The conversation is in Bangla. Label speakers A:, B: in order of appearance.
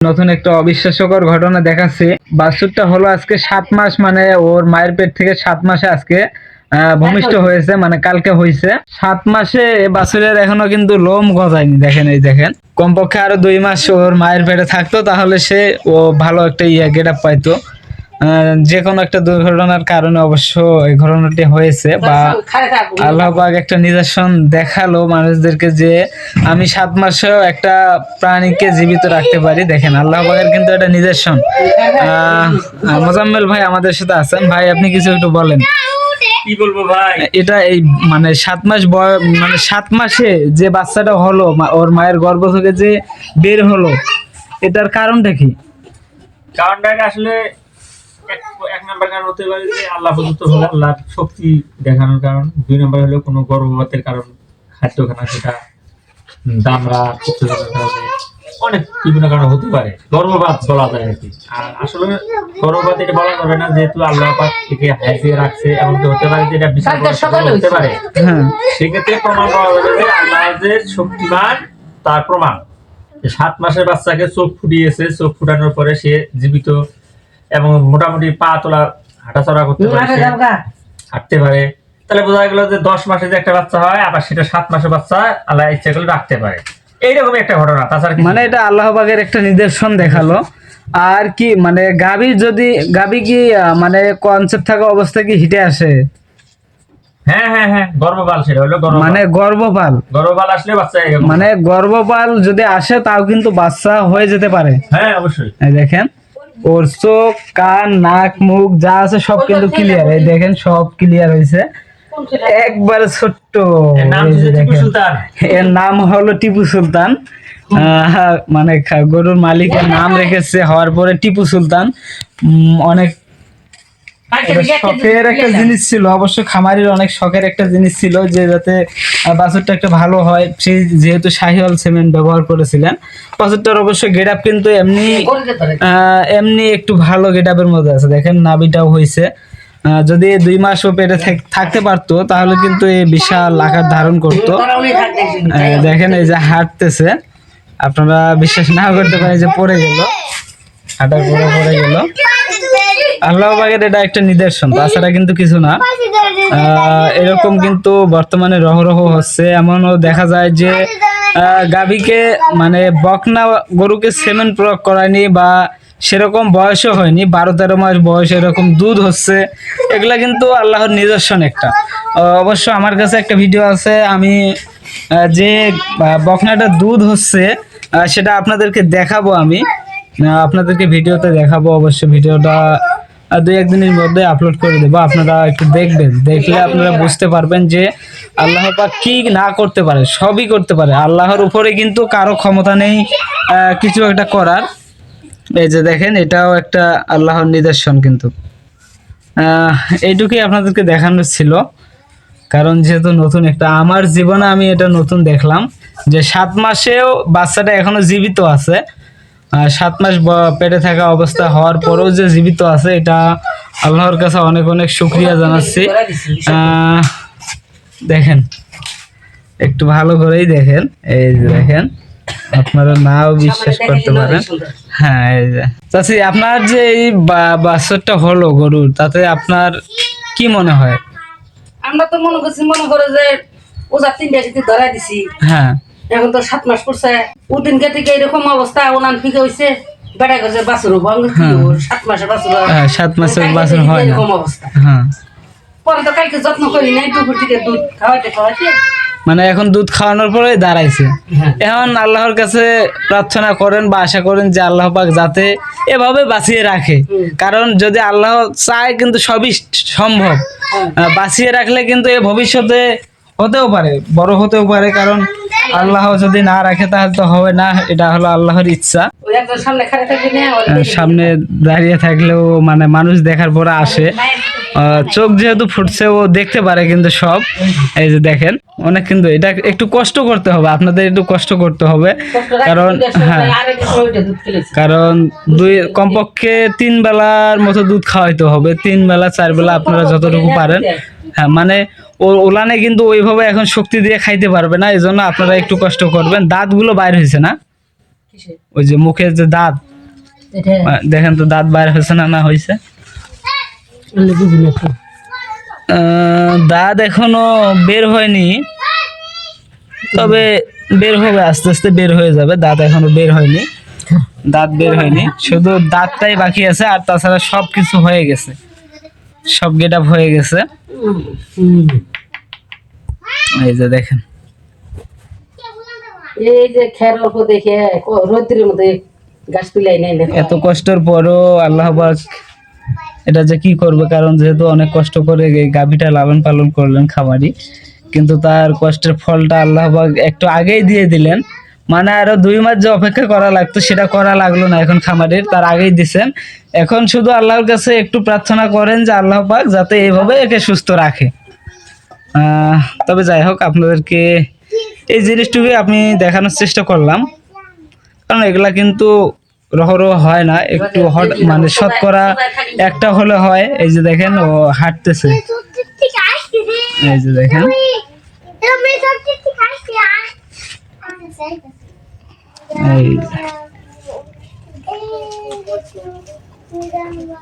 A: নতুন একটা অবিশ্বাস্যকর ঘটনা দেখাচ্ছে। বাছুরটা হলো আজকে সাত মাস মানে ওর মায়ের পেট থেকে সাত মাসে আজকে আহ, ভূমিষ্ঠ হয়েছে মানে কালকে হয়েছে। সাত মাসে বাসুরের বাছুরের এখনও কিন্তু লোম গজায়নি দেখেন এই দেখেন। কমপক্ষে আরও দুই মাস ওর মায়ের পেটে থাকতো তাহলে সে ও ভালো একটা ইয়ে গেট আপ পাইতো। যে কোনো একটা দুর্ঘটনার কারণে অবশ্য এই ঘটনাটি হয়েছে বা আল্লাহ পাক একটা নিদর্শন দেখাল মানুষদেরকে যে আমি সাত মাসেও একটা প্রাণীকে জীবিত রাখতে পারি। দেখেন আল্লাহ পাকের কিন্তু একটা নিদর্শন। আহ, মোজাম্মেল ভাই আমাদের সাথে আছেন। ভাই আপনি কিছু একটু বলেন।
B: কি বলব ভাই?
A: এটা এই মানে সাত মাস মানে সাত মাসে যে বাচ্চাটা হলো মা- ওর মায়ের গর্ভ থেকে যে বের হলো এটার কারণটা কি?
B: কারণটাকে আসলে এক নাম্বার কারণ হতে পারে যে আল্লাহ প্রদত্ত হলো আল্লাহর শক্তি দেখানোর কারণ। দুই নাম্বার হলো কোনো গর্ভপাতের কারণ খাদ্য খানা সেটা দামরা অনেক বিভিন্ন কারণ হতে পারে। গর্ভপাত বলা যায় আর কি। আর আসলে গর্ভপাত এটা বলা যাবে না যেহেতু আল্লাহ পাক থেকে হাইজিয়ে রাখছে এমনকি হতে পারে যে এটা বিশাল হতে পারে।
A: হ্যাঁ।
B: সেক্ষেত্রে প্রমাণ পাওয়া যাবে যে আল্লাহ যে শক্তিমান তার প্রমাণ। সাত মাসের বাচ্চাকে চোখ ফুটিয়েছে চোখ ফুটানোর পরে সে জীবিত এবং মোটামুটি পা তোলা হাঁটাচড়া করতে পারে হাঁটতে পারে। তাহলে বোঝা গেল যে দশ মাসে যে একটা বাচ্চা হয় আবার সেটা সাত মাসের বাচ্চা আল্লাহ ইচ্ছা করলে রাখতে পারে। এইরকম একটা ঘটনা তাছাড়া
A: মানে এটা আল্লাহ পাকের একটা নিদর্শন দেখাল। আর কি মানে গাবি যদি গাবি কি মানে কনসেপ্ট থাকা অবস্থা কি হিটে আসে?
B: হ্যাঁ হ্যাঁ হ্যাঁ গর্ভপাল সেটা হলো
A: মানে গর্ভপাল।
B: গর্ভপাল আসলে বাচ্চা এরকম।
A: মানে গর্ভপাল যদি আসে তাও কিন্তু বাচ্চা হয়ে যেতে পারে।
B: হ্যাঁ অবশ্যই।
A: এই দেখেন। ওর চোখ কান নাক মুখ যা আছে সব কিন্তু ক্লিয়ার এই দেখেন সব ক্লিয়ার হয়েছে। একবারে ছোট্ট।
B: এর নাম
A: হলো টিপু সুলতান। আহ, মানে গরুর মালিকের নাম রেখেছে হওয়ার পরে টিপু সুলতান। উম, অনেক শখের একটা জিনিস ছিল। অবশ্য খামারির অনেক শখের একটা জিনিস ছিল যে যাতে বাছুরটা একটা ভালো হয়। সেই যেহেতু শাহিওয়াল সিমেন্ট ব্যবহার করেছিলেন বাছুরটার অবশ্য গেট আপ কিন্তু এমনি এমনি একটু ভালো গেট আপের মধ্যে আছে। দেখেন নাবিটাও হয়েছে যদি দুই মাস ও পেটে থাকতে পারতো তাহলে কিন্তু এই বিশাল আকার ধারণ করতো। দেখেন এই যে হাঁটতেছে। আপনারা বিশ্বাস না করতে পারেন যে পড়ে গেল। হাঁটার পরে পড়ে গেল। আল্লাহ এটা একটা নিদর্শন, তাছাড়া কিন্তু কিছু না। এরকম কিন্তু বর্তমানে রহরহ হচ্ছে। এমনও দেখা যায় যে গাভীকে মানে বকনা গরুকে সেমেন্ট প্রয়োগ করায়নি বা সেরকম বয়সও হয়নি, বারো তেরো মাস বয়স এরকম দুধ হচ্ছে। এগুলা কিন্তু আল্লাহর নিদর্শন একটা। অবশ্য আমার কাছে একটা ভিডিও আছে, আমি যে বকনাটা দুধ হচ্ছে সেটা আপনাদেরকে দেখাবো আমি। আপনাদেরকে ভিডিওতে দেখাবো অবশ্য ভিডিওটা দুই, একদিনের মধ্যে আপলোড করে দেবো। আপনারা একটু দেখবেন। দেখলে আপনারা বুঝতে পারবেন যে আল্লাহ পাক কি না করতে পারে, সবই করতে পারে। আল্লাহর উপরে কিন্তু কারও ক্ষমতা নেই কিছু একটা করার। এই যে দেখেন, এটাও একটা আল্লাহর নিদর্শন কিন্তু। এইটুকুই আপনাদেরকে দেখানোর ছিল। কারণ যেহেতু নতুন একটা, আমার জীবনে আমি এটা নতুন দেখলাম যে সাত মাসেও বাচ্চাটা এখনও জীবিত আছে। সাত মাস পেটে থাকা অবস্থা হওয়ার পরেও যে জীবিত আছে এটা আল্লাহর কাছে অনেক অনেক শুক্রিয়া জানাচ্ছি। দেখেন একটু ভালো করেই দেখেন। এই যে দেখেন আপনারা নাও বিশ্বাস করতে পারেন। হ্যাঁ এই যে। চাচি আপনার যে এই বাছুরটা হলো গরুর তাতে আপনার কি মনে হয়?
C: আমরা তো মনে করছি মনে করে যে ওজা তিনটা যদি ধরাই দিছি।
A: হ্যাঁ।
C: এখন তো সাত মাস পড়ছে। ওদিনকে থেকে এরকম অবস্থা ওনান ফিকে হয়েছে বেড়া গেছে বাছুর ভঙ্গ সাত মাসের বাছুর
A: হ্যাঁ, সাত মাসের
C: কালকে
A: বাছুর হয় না।
C: এরকম অবস্থা।
A: হ্যাঁ।
C: পরে তো কালকে যত্ন করি নাই দুপুর থেকে দুধ খাওয়াইতে খাওয়াইতে।
A: মানে এখন দুধ খাওয়ানোর পরে দাঁড়াইছে।
C: হ্যাঁ।
A: এখন আল্লাহর কাছে প্রার্থনা করেন বা আশা করেন যে আল্লাহ পাক যাতে এভাবে বাঁচিয়ে রাখে। কারণ যদি আল্লাহ চায় কিন্তু সবই সম্ভব। বাঁচিয়ে রাখলে কিন্তু এ ভবিষ্যতে হতেও পারে বড় হতেও পারে কারণ আল্লাহ যদি না রাখে তাহলে তো হবে না এটা হলো আল্লাহর ইচ্ছা। আহ, সামনে দাঁড়িয়ে থাকলেও মানে মানুষ দেখার পরে আসে। চোখ যেহেতু ফুটছে ও দেখতে পারে কিন্তু সব। এই যে দেখেন অনেক কিন্তু এটা একটু কষ্ট করতে হবে আপনাদের একটু কষ্ট করতে হবে। কারণ হ্যাঁ কারণ দুই কমপক্ষে তিন বেলার মতো দুধ খাওয়াইতে হবে তিন বেলা চার বেলা আপনারা যতটুকু পারেন। হ্যাঁ মানে ও ওলানে কিন্তু ওইভাবে এখন শক্তি দিয়ে খাইতে পারবে না এই জন্য আপনারা একটু কষ্ট করবেন। দাঁতগুলো বাইর হয়েছে না? ওই যে মুখের যে দাঁত। দেখেন তো দাঁত বাইর হয়েছে না না হয়েছে? দাঁত এখনও বের হয়নি। তবে বের হবে আস্তে আস্তে বের হয়ে যাবে। দাঁত এখনও বের হয়নি। দাঁত বের হয়নি। শুধু দাঁতটাই বাকি আছে আর তাছাড়া সব কিছু হয়ে গেছে। সব গেট আপ হয়ে গেছে। এই যে দেখেন।
C: এই যে খের অল্প দেখে রৌদ্রের মধ্যে গাছ পিলাই নাই দেখো।
A: এত কষ্টের পরও আল্লাহ এটা যে কি করবে? কারণ যেহেতু অনেক কষ্ট করে এই গাভীটা লালন পালন করলেন খামারি কিন্তু তার কষ্টের ফলটা আল্লাহ পাক একটু আগেই দিয়ে দিলেন। মানে আরও দুই মাস যে অপেক্ষা করা লাগতো, সেটা করা লাগল না এখন খামারের, তার আগেই দিছেন। এখন শুধু আল্লাহর কাছে একটু প্রার্থনা করেন যে আল্লাহ পাক যাতে এইভাবে একে সুস্থ রাখে। তবে যাই হোক, আপনাদেরকে এই জিনিসটুকুই আমি দেখানোর চেষ্টা করলাম। কারণ এগুলা কিন্তু রহরহ হয় না, একটু হট মানে শতকরা একটা হলে হয়। এই যে দেখেন, ও হাঁটতেছে। এই যে দেখেন। এই যে।
D: Hey.